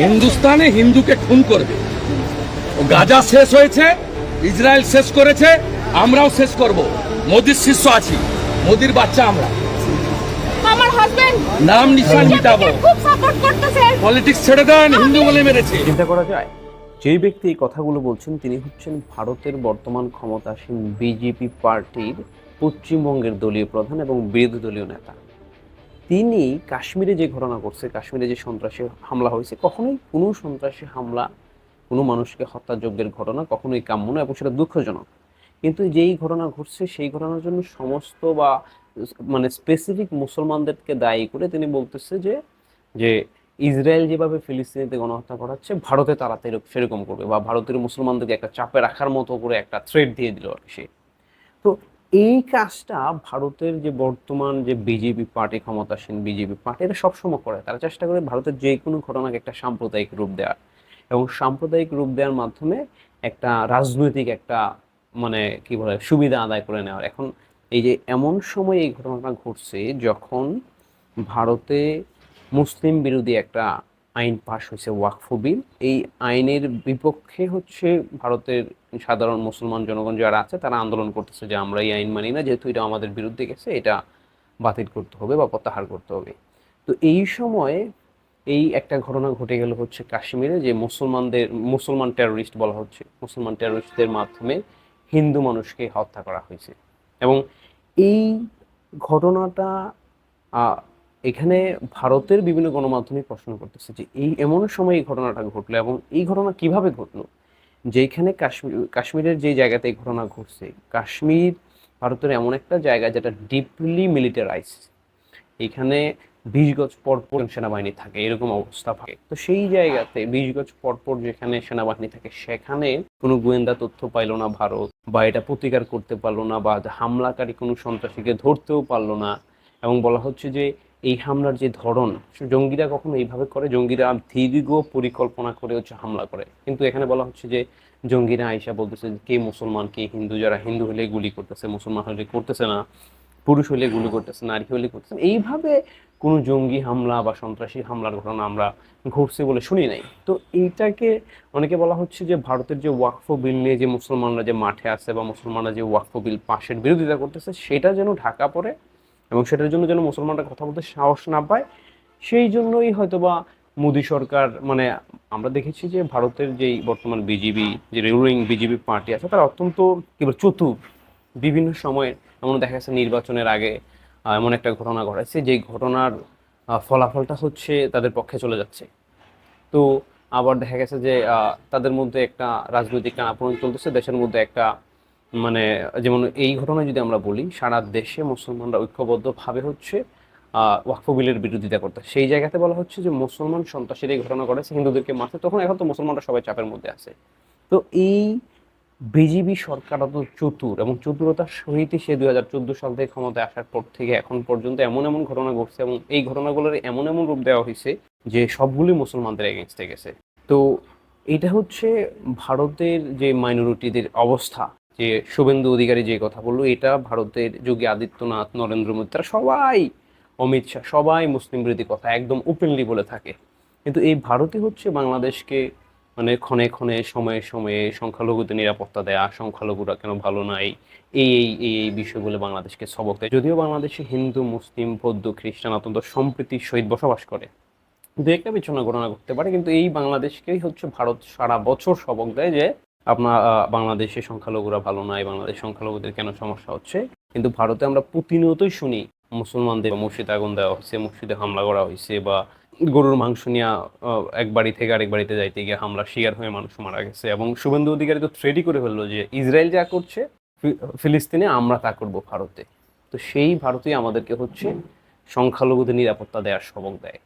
হিন্দুস্তানে হিন্দুকে খুন করবে। গাজা শেষ হয়েছে ইসরায়েল শেষ করেছে আমরাও শেষ করব। মোদির শিষ্য আছি মোদির বাচ্চা আমরা। আমার হাজবেন্ড নাম নিশান মিটাবো খুব সাপোর্ট করতেছে। পলিটিক্স ছেড়ে দেন হিন্দু বলে মেরেছে। চিন্তা করা যায় যেই ব্যক্তি এই কথাগুলো বলছেন তিনি হচ্ছেন ভারতের বর্তমান ক্ষমতাসীন বিজেপি পার্টির পশ্চিমবঙ্গের দলীয় প্রধান এবং বিরোধী দলীয় নেতা। তিনি কাশ্মীরে যে ঘটনা ঘটছে, কাশ্মীরে যে সন্ত্রাসী হামলা হয়েছে, কখনোই কোনো সন্ত্রাসী হামলা, কোনো মানুষকে হত্যাযজ্ঞের ঘটনা কখনোই কাম্য না এবং সেটা দুঃখজনক। কিন্তু যেই ঘটনা ঘটছে, সেই ঘটনার জন্য সমস্ত বা মানে স্পেসিফিক মুসলমানদেরকে দায়ী করে তিনি বলতেছে যে যে ইসরায়েল যেভাবে ফিলিস্তিনিতে গণহত্যা করাচ্ছে, ভারতে তারা সেরকম করবে বা ভারতের মুসলমানদেরকে একটা চাপে রাখার মতো করে একটা থ্রেড দিয়ে দিল আর সে। তো এই কাজটা ভারতের যে বর্তমান যে বিজেপি পার্টি ক্ষমতাসীন বিজেপি পার্টি, এটা সবসময় করে। তারা চেষ্টা করে ভারতের যে কোনো ঘটনাকে একটা সাম্প্রদায়িক রূপ দেওয়ার। এবং সাম্প্রদায়িক রূপ দেওয়ার মাধ্যমে একটা রাজনৈতিক একটা মানে কি বলে, সুবিধা আদায় করে নেওয়ার। এখন এই যে এমন সময় এই ঘটনাটা ঘটছে যখন ভারতে মুসলিম বিরোধী একটা আইন পাশ হয়েছে ওয়াকফ বিল। এই আইনের বিপক্ষে হচ্ছে ভারতের সাধারণ মুসলমান জনগণ যারা আছে, তারা আন্দোলন করতেছে যে আমরা এই আইন মানি না, যেহেতু এটা আমাদের বিরুদ্ধে গেছে, এটা বাতিল করতে হবে বা প্রত্যাহার করতে হবে। তো এই সময়ে এই একটা ঘটনা ঘটে গেল হচ্ছে কাশ্মীরে, যে মুসলমানদের, মুসলমান টেরোরিস্ট বলা হচ্ছে, মুসলমান টেরোরিস্টদের মাধ্যমে হিন্দু মানুষকে হত্যা করা হয়েছে। এবং এই ঘটনাটা এখানে ভারতের বিভিন্ন গণমাধ্যমে প্রশ্ন করতেছে যে এই এমন সময় এই ঘটনাটা ঘটলো এবং এই ঘটনা কীভাবে ঘটলো? যেখানে কাশ্মীর, কাশ্মীরের যে জায়গাতে এই ঘটনা ঘটছে, কাশ্মীর ভারতের এমন একটা জায়গা যেটা ডিপলি মিলিটারাইজ এখানে বিশ গজ পরপর সেনাবাহিনী থাকে, এরকম অবস্থা থাকে। তো সেই জায়গাতে বিশ গজ পরপর যেখানে সেনাবাহিনী থাকে, সেখানে কোনো গোয়েন্দা তথ্য পাইলো না ভারত, বা এটা প্রতিকার করতে পারল না, বা হামলাকারী কোনো সন্ত্রাসীকে ধরতেও পারল না। এবং বলা হচ্ছে যে এই হামলার যে ধরন জঙ্গিরা কখনো এইভাবে করে? জঙ্গিরা দীর্ঘ পরিকল্পনা করে হচ্ছে হামলা করে। কিন্তু এখানে বলা হচ্ছে যে জঙ্গিরা আইসা বলতেছে কে মুসলমান, কে হিন্দু, যারা হিন্দু হলে গুলি করতেছে, মুসলমান হলে করতেছে না, পুরুষ হলে গুলি করতেছে, নারী হলে করতেছে। এইভাবে কোনো জঙ্গি হামলা বা সন্ত্রাসী হামলার ঘটনা আমরা ঘটছে বলে শুনি নাই। তো এইটাকে অনেকে বলা হচ্ছে যে ভারতের যে ওয়াকফ বিল নিয়ে যে মুসলমানরা যে মাঠে আছে বা মুসলমানরা যে ওয়াকফ বিল পাশের বিরোধিতা করতেছে, সেটা যেন ঢাকা পড়ে এবং সেটার জন্য যেন মুসলমানরা কথা বলতে সাহস না পায়, সেই জন্যই হয়তোবা মোদী সরকার মানে আমরা দেখেছি যে ভারতের যেই বর্তমান বিজেপি যে রুলিং বিজেপি পার্টি আছে, তারা অত্যন্ত কি বলে, চতুর। বিভিন্ন সময়ে এমন দেখা গেছে নির্বাচনের আগে এমন একটা ঘটনা ঘটাচ্ছে যেই ঘটনার ফলাফলটা হচ্ছে তাদের পক্ষে চলে যাচ্ছে। তো আবার দেখা গেছে যে তাদের মধ্যে একটা রাজনৈতিক টানাপোড়েন চলতেছে, দেশের মধ্যে একটা মানে যেমন এই ঘটনা যদি আমরা বলি, সারা দেশে মুসলমানরা ঐক্যবদ্ধভাবে হচ্ছে ওয়াকফ বিলের বিরোধিতা করতে। সেই জায়গাতে বলা হচ্ছে যে মুসলমান সন্ত্রাসীর এই ঘটনা ঘটেছে, হিন্দুদেরকে মারছে, তখন এখন তো মুসলমানরা সবাই চাপের মধ্যে আছে। তো এই বিজেপি সরকার অত চতুর এবং চতুরতার সহিতই সে দুই হাজার চোদ্দ সাল থেকে ক্ষমতায় আসার পর থেকে এখন পর্যন্ত এমন এমন ঘটনা ঘটছে এবং এই ঘটনাগুলোর এমন এমন রূপ দেওয়া হয়েছে যে সবগুলি মুসলমানদের এগেনস্টে গেছে। তো এটা হচ্ছে ভারতের যে মাইনরিটিদের অবস্থা যে শুভেন্দু অধিকারী যে কথা বলল, এটা ভারতের যোগী আদিত্যনাথ, নরেন্দ্র মোদী সবাই অমিত শাহ, সবাই মুসলিম বিরোধী কথা, একদম ওপেনলি বলে থাকে। কিন্তু এই ভারতই হচ্ছে বাংলাদেশকে মানে ক্ষণে ক্ষণে, সময়ে সময়ে সংখ্যালঘুদের নিরাপত্তা দেয়া, সংখ্যালঘুরা কেন ভালো নাই, এই এই এই এই বিষয়গুলো বাংলাদেশকে সবক দেয়। যদিও বাংলাদেশে হিন্দু, মুসলিম, বৌদ্ধ, খ্রিস্টান অত্যন্ত সম্প্রীতির সহিত বসবাস করে। দু একটা বিচ্ছিন্ন ঘটনা ঘটতে পারে, কিন্তু এই বাংলাদেশকেই হচ্ছে ভারত সারা বছর সবক দেয় যে আপনার বাংলাদেশে সংখ্যালঘুরা ভালো নয় বাংলাদেশ সংখ্যালঘুদের কেন সমস্যা হচ্ছে? কিন্তু ভারতে আমরা প্রতিনিয়তই শুনি মুসলমানদের মসজিদে আগুন দেওয়া হয়েছে, মসজিদে হামলা করা হয়েছে বা গরুর মাংস নিয়ে এক বাড়ি থেকে আরেক বাড়িতে যাইতে গিয়ে হামলা শিকার হয়ে মানুষ মারা গেছে। এবং শুভেন্দু অধিকারী তো থ্রেডই করে ফেলল যে ইসরায়েল যা করছে ফিলিস্তিনে আমরা তা করব ভারতে। তো সেই ভারতই আমাদেরকে হচ্ছে সংখ্যালঘুদের নিরাপত্তা দেওয়ার সবক দেয়।